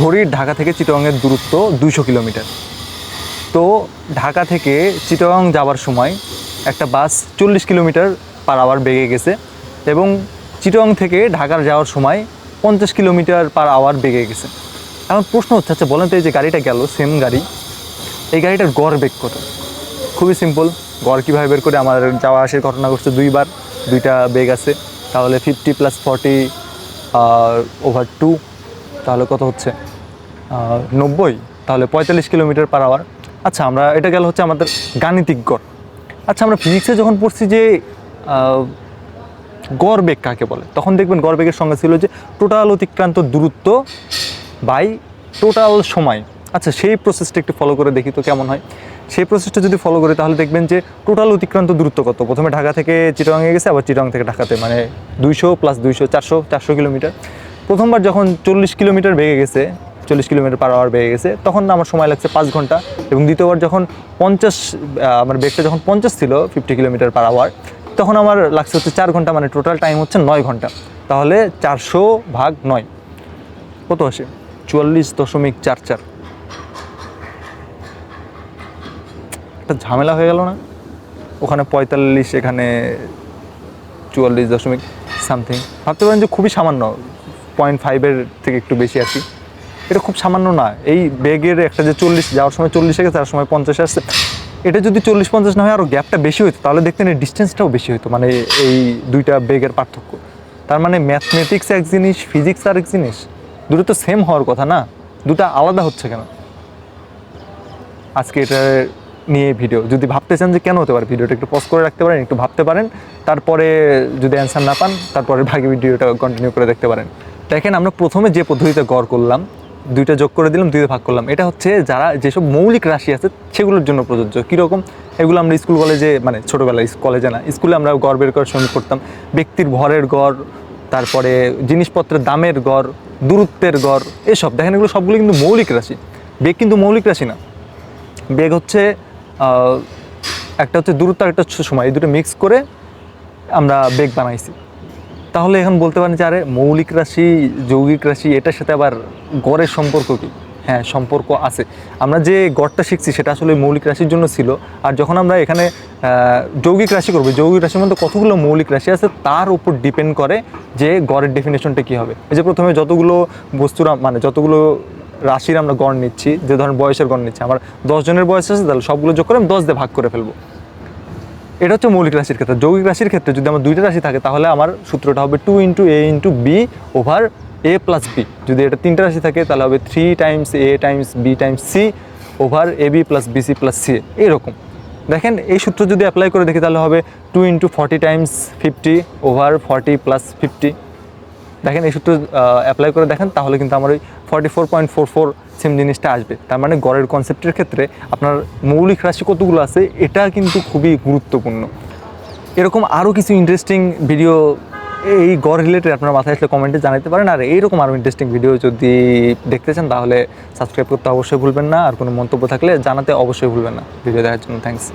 ধরি ঢাকা থেকে চিটংয়ের দূরত্ব দুইশো কিলোমিটার। তো ঢাকা থেকে চিটগাং যাওয়ার সময় একটা বাস চল্লিশ কিলোমিটার পার আওয়ার বেগে গেছে এবং চিটগাং থেকে ঢাকার যাওয়ার সময় পঞ্চাশ কিলোমিটার পার আওয়ার বেগে গেছে। এখন প্রশ্ন হচ্ছে আচ্ছা বলেন তো এই যে গাড়িটা গেল সেম গাড়ি, এই গাড়িটার গড় বেগ কত? খুবই সিম্পল গড় কীভাবে বের করে আমার যাওয়া আসার ঘটনা ঘটছে দুইবার, দুইটা বেগ আছে, তাহলে fifty plus forty over two তাহলে কত হচ্ছে? নব্বই, তাহলে পঁয়তাল্লিশ কিলোমিটার পার আওয়ার আচ্ছা আমরা, এটা গেল হচ্ছে আমাদের গাণিতিক গড়। আচ্ছা আমরা ফিজিক্সে যখন পড়ছি যে গড় বেগ কাকে বলে, তখন দেখবেন গড় বেগের ছিল যে টোটাল অতিক্রান্ত দূরত্ব বাই টোটাল সময়। আচ্ছা সেই প্রসেসটা একটু ফলো করে দেখি তো কেমন হয়। সেই প্রসেসটা যদি ফলো করি, তাহলে দেখবেন যে টোটাল অতিক্রান্ত দূরত্ব কত? প্রথমে ঢাকা থেকে চিটাগাঙে গেছে, আবার চিটাগাং থেকে ঢাকাতে মানে দুইশো প্লাস দুইশো, চারশো চারশো কিলোমিটার। প্রথমবার যখন চল্লিশ কিলোমিটার বেগে গেছে, চল্লিশ কিলোমিটার পার আওয়ার বেগে গেছে, তখন আমার সময় লাগছে পাঁচ ঘণ্টা এবং দ্বিতীয়বার যখন পঞ্চাশ আমার বেগটা যখন পঞ্চাশ ছিল ফিফটি কিলোমিটার পার আওয়ার তখন আমার লাগছে হচ্ছে চার ঘণ্টা মানে টোটাল টাইম হচ্ছে নয় ঘণ্টা। তাহলে চারশো ভাগ নয়। কত আসে? চুয়াল্লিশ দশমিক চার চার। একটা ঝামেলা হয়ে গেল না? ওখানে পঁয়তাল্লিশ, এখানে চুয়াল্লিশ দশমিক সামথিং ভাবতে পারেন যে খুবই সামান্য। পয়েন্ট ফাইভের থেকে একটু বেশি কি এটা খুব সামান্য না। এই বেগের একটা যে চল্লিশ, যাওয়ার সময় চল্লিশে গেছে, তার সময় পঞ্চাশে আসছে। এটা যদি চল্লিশ, পঞ্চাশ না হয় আরও গ্যাপটা বেশি হতো তাহলে দেখতেন এই ডিস্টেন্সটাও বেশি হতো মানে এই দুইটা বেগের পার্থক্য। তার মানে ম্যাথমেটিক্স এক জিনিস ফিজিক্স আর এক জিনিস, দুটো তো সেম হওয়ার কথা না? দুটো আলাদা হচ্ছে কেন? আজকে এটা নিয়ে ভিডিও যদি ভাবতে চান যে কেন হতে পারে ভিডিওটা একটু পজ করে রাখতে পারেন, একটু ভাবতে পারেন, তারপরে যদি অ্যান্সার না পান, তারপরে বাকি ভিডিওটা কন্টিনিউ করে দেখতে পারেন। দেখেন আমরা প্রথমে যে পদ্ধতিতে গড় করলাম, দুইটা যোগ করে দিলাম, দুইটা ভাগ করলাম, এটা হচ্ছে যারা যেসব মৌলিক রাশি আছে সেগুলোর জন্য প্রযোজ্য। কীরকম? এগুলো আমরা স্কুল কলেজে মানে ছোটোবেলায় কলেজে না স্কুলে আমরা গড় বের করার সময় করতাম। ব্যক্তির ভরের গড়, তারপরে জিনিসপত্রের দামের গড়, দূরত্বের গড়, এসব। দেখেন এগুলো সবগুলো কিন্তু মৌলিক রাশি। বেগ কিন্তু মৌলিক রাশি না। বেগ হচ্ছে একটা হচ্ছে দূরত্ব একটা সময়। এই দুটো মিক্স করে আমরা বেগ বানাইছি। তাহলে এখন বলতে পারেন যে, আরে, মৌলিক রাশি, যৌগিক রাশি, এটার সাথে আবার গড়ের সম্পর্ক কি? হ্যাঁ সম্পর্ক আছে। আমরা যে গড়টা শিখছি, সেটা আসলে মৌলিক রাশির জন্য ছিল। আর যখন আমরা এখানে যৌগিক রাশি করব, যৌগিক রাশির মধ্যে কতগুলো মৌলিক রাশি আছে, তার উপর ডিপেন্ড করে যে গড়ের ডেফিনেশনটা কী হবে। এই যে প্রথমে যতগুলো বস্তুর মানে যতগুলো রাশির আমরা গড় নিচ্ছি, যে ধরেন বয়সের গড় নিচ্ছি, আমার দশ জনের বয়স আছে, তাহলে সবগুলো যোগ করে আমি দশ দিয়ে ভাগ করে ফেলব। এটা হচ্ছে মৌলিক রাশির ক্ষেত্রে। যৌগিক রাশির ক্ষেত্রে যদি আমার দুইটা রাশি থাকে, তাহলে আমার সূত্রটা হবে two into A into B over A plus B যদি এটা তিনটা রাশি থাকে, তাহলে হবে three times A times B times C over A B plus B C plus C এইরকম দেখেন, এই সূত্র যদি অ্যাপ্লাই করে দেখি, তাহলে হবে two into forty times fifty over forty plus fifty দেখেন এই সূত্র অ্যাপ্লাই করে দেখেন, তাহলে কিন্তু আমার ওই forty four point four four same জিনিসটা আসবে। তার মানে গড়ের কনসেপ্টের ক্ষেত্রে আপনার মৌলিক রাশি কতগুলো আছে, এটা কিন্তু খুবই গুরুত্বপূর্ণ। এরকম আরও কিছু ইন্টারেস্টিং ভিডিও এই গড় রিলেটেড আপনার মাথায় আসলে কমেন্টে জানাতে পারেন। আর এইরকম আরও ইন্টারেস্টিং ভিডিও যদি দেখতে চান, তাহলে সাবস্ক্রাইব করতে অবশ্যই ভুলবেন না। আর কোনো মন্তব্য থাকলে জানাতে অবশ্যই ভুলবেন না। ভিডিও দেখার জন্য থ্যাংকস